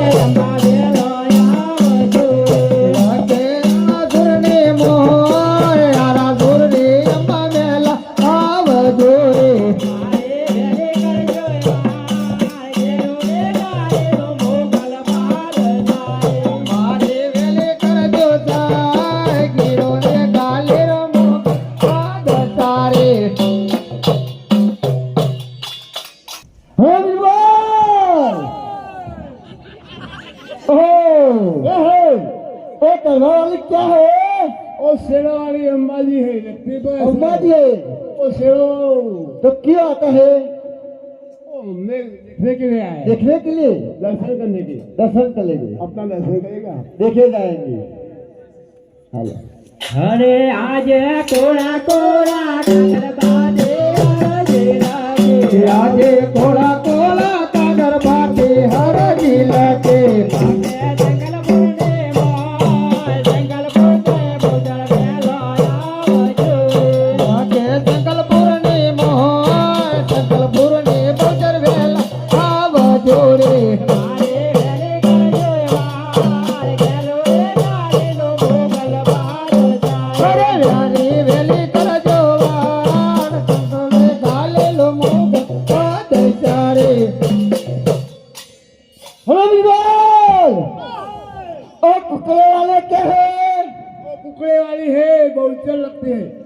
哎呀！क्या है? ओ सेवा वाली अम्बा जी है लगती तो अम्बा जी है। ओ सेवा तो क्यों आता है? देखने के लिए आए। देखने के लिए? दर्शन करने के दर्शन करेंगे अपना दर्शन करेगा? देखे जाएँगे। हेलो। अरे आज कोड़ा कोड़ा आज कोड़ा कोड़ा का दरबार हर जिला के।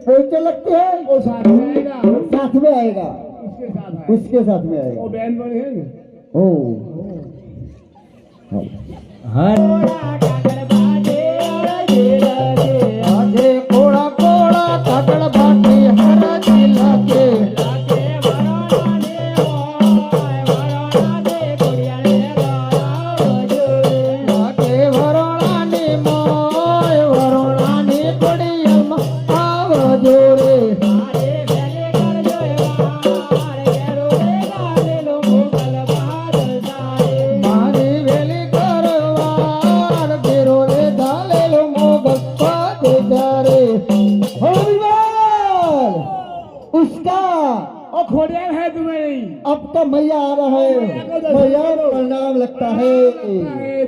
है लगते हैं। वो साथ में आएगा। साथ में आएगा। उसके साथ आएगा। उसके साथ में वो आएगा बहन बड़े हैं ओ। કોળા खोरिया है तुम्हें। अब तो मैया आ रहा है। मैया प्रणाम लगता है।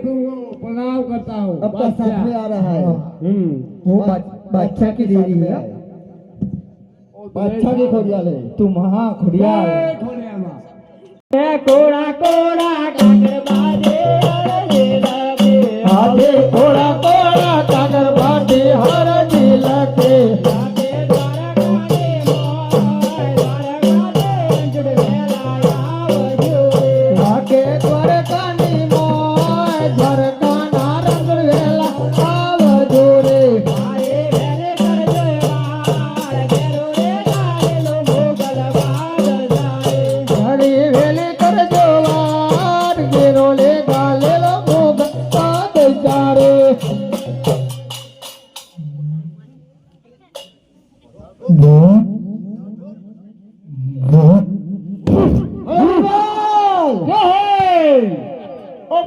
प्रणाम करता हूँ। अब तो सामने आ रहा है। हम्म। वो बच्चा की देवी है। बच्चा की खोरिया ले। तुम हाँ। खोरिया कोड़ा कोड़ा काकर कोड़ा कोड़ा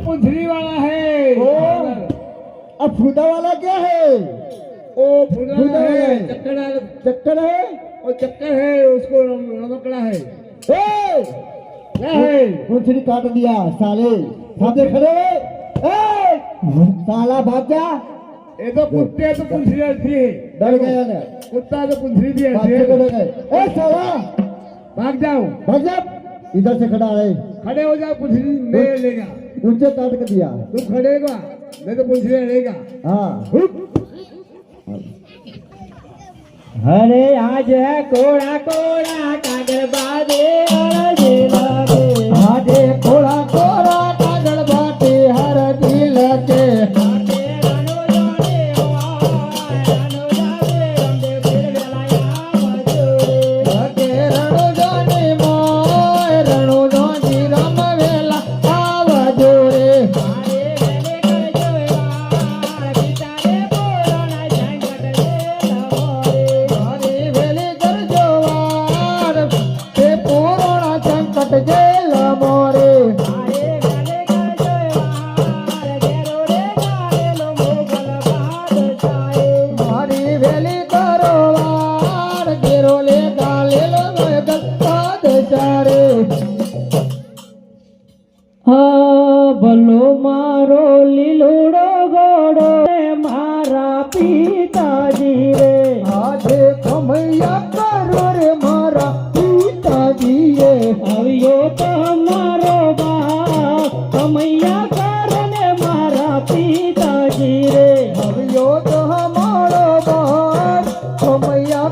ओ वाला है। ओ, अब फूदा वाला क्या है? ओ फुला फुला है। चक्कर है। चक्कर है? ओ चक्कर है उसको रमकड़ा है। ए, क्या है? पूंछड़ी काट दिया साले। खड़े ए, साला भाग जा ये तो कुत्ते तो ऐसी है डर गया ना कुत्ता तो पुंथरी भी ऐसी है ए साला। भाग जाओ। भाग जा। इधर से खड़ा है खड़े हो जाओ कुछ नहीं लेगा ऊँचे ताट दिया। तू खड़ेगा मैं तो पूछ रहेगा हाँ। अरे आज है कोड़ा कोड़ा कागर बाजे और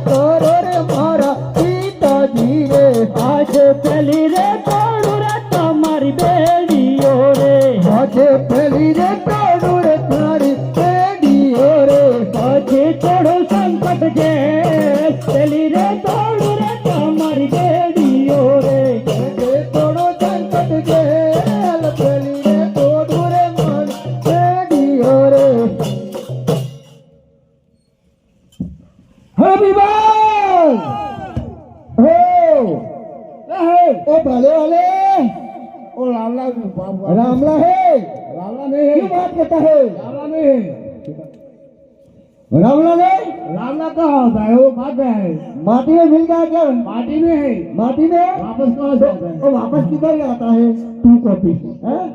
Oh. रामला है। रामला नहीं है। क्यों बात करता है? रामला नहीं है। रामला नहीं? रामला कहाँ होता है? वो गया है। माटी में मिल गया क्या? पार्टी में है। माटी में? वापस कहाँ से है? वापस किधर आता है? Two copy. हैं?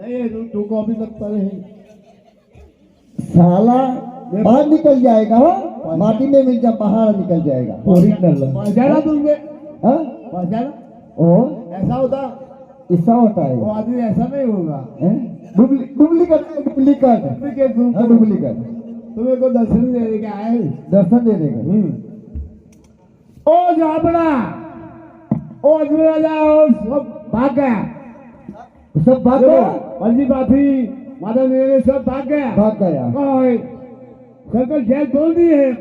नहीं है तू तू कॉपी लगता नहीं साला बाहर निकल जाएगा हाँ? माटी में मिल जा पहाड़ निकल जाएगा। ओरिजिनल पहुंचाना तुमने हाँ? पहुंचाना और? ऐसा होता। ऐसा होता है वो आदमी ऐसा नहीं होगा। डुप्लीकेट डुप्लीकेट डुप्लीकेट डुप्लीकेट तुम्हें को दर्शन देने के आए हैं। दर्शन दे देगा ओ जाबड़ा ओ अजमेर और सब भाग गया। सब भाग गया? बल्जी बाथी माधव मेरे सब भाग गया। भाग गया। सर्कल जेल खोल दिए। है